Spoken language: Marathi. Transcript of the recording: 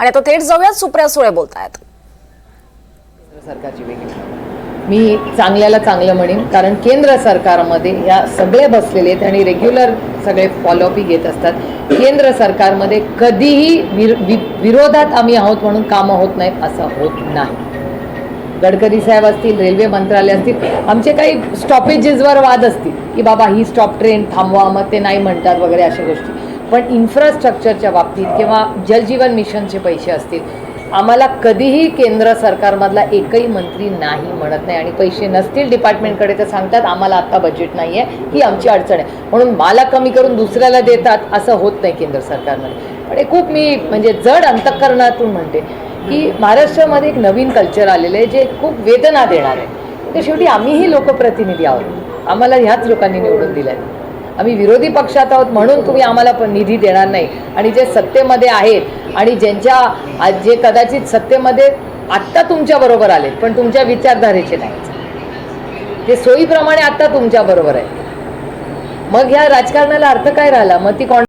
आणि आता थेट जाऊयात सुप्रिया सुळे बोलतायत. सरकारची वेगळी. मी चांगल्याला चांगलं म्हणेन कारण केंद्र सरकारमध्ये या सगळे बसलेले आहेत आणि रेग्युलर सगळे फॉलोअपही घेत असतात. केंद्र सरकारमध्ये कधीही विर वि- विरोधात आम्ही आहोत म्हणून कामं होत नाहीत असं होत नाही. गडकरी साहेब असतील रेल्वे मंत्रालय असतील आमचे काही स्टॉपेजेसवर वाद असतील की बाबा ही स्टॉप ट्रेन थांबवा मग ते नाही म्हणतात वगैरे अशा गोष्टी. पण इन्फ्रास्ट्रक्चरच्या बाबतीत किंवा जलजीवन मिशनचे पैसे असतील आम्हाला कधीही केंद्र सरकारमधला एकही मंत्री नाही म्हणत नाही. आणि पैसे नसतील डिपार्टमेंटकडे तर सांगतात आम्हाला आत्ता बजेट नाही आहे ही आमची अडचण आहे. म्हणून मला कमी करून दुसऱ्याला देतात असं होत नाही केंद्र सरकारमध्ये. पण हे खूप मी म्हणजे जड अंतःकरणातून म्हणते की महाराष्ट्रामध्ये एक नवीन कल्चर आलेलं आहे जे खूप वेदना देणार आहे. तर शेवटी आम्हीही लोकप्रतिनिधी आहोत. आम्हाला ह्याच लोकांनी निवडून दिलं आहे आम्ही विरोधी पक्षात आहोत म्हणून तुम्ही आम्हाला पण निधी देणार नाही. आणि जे सत्तेमध्ये आहेत आणि ज्यांच्या आज जे कदाचित सत्तेमध्ये आत्ता तुमच्या बरोबर आलेत पण तुमच्या विचारधारेचे नाही ते सोयीप्रमाणे आत्ता तुमच्या बरोबर आहे मग ह्या राजकारणाला अर्थ काय राहिला? मग ती कॉन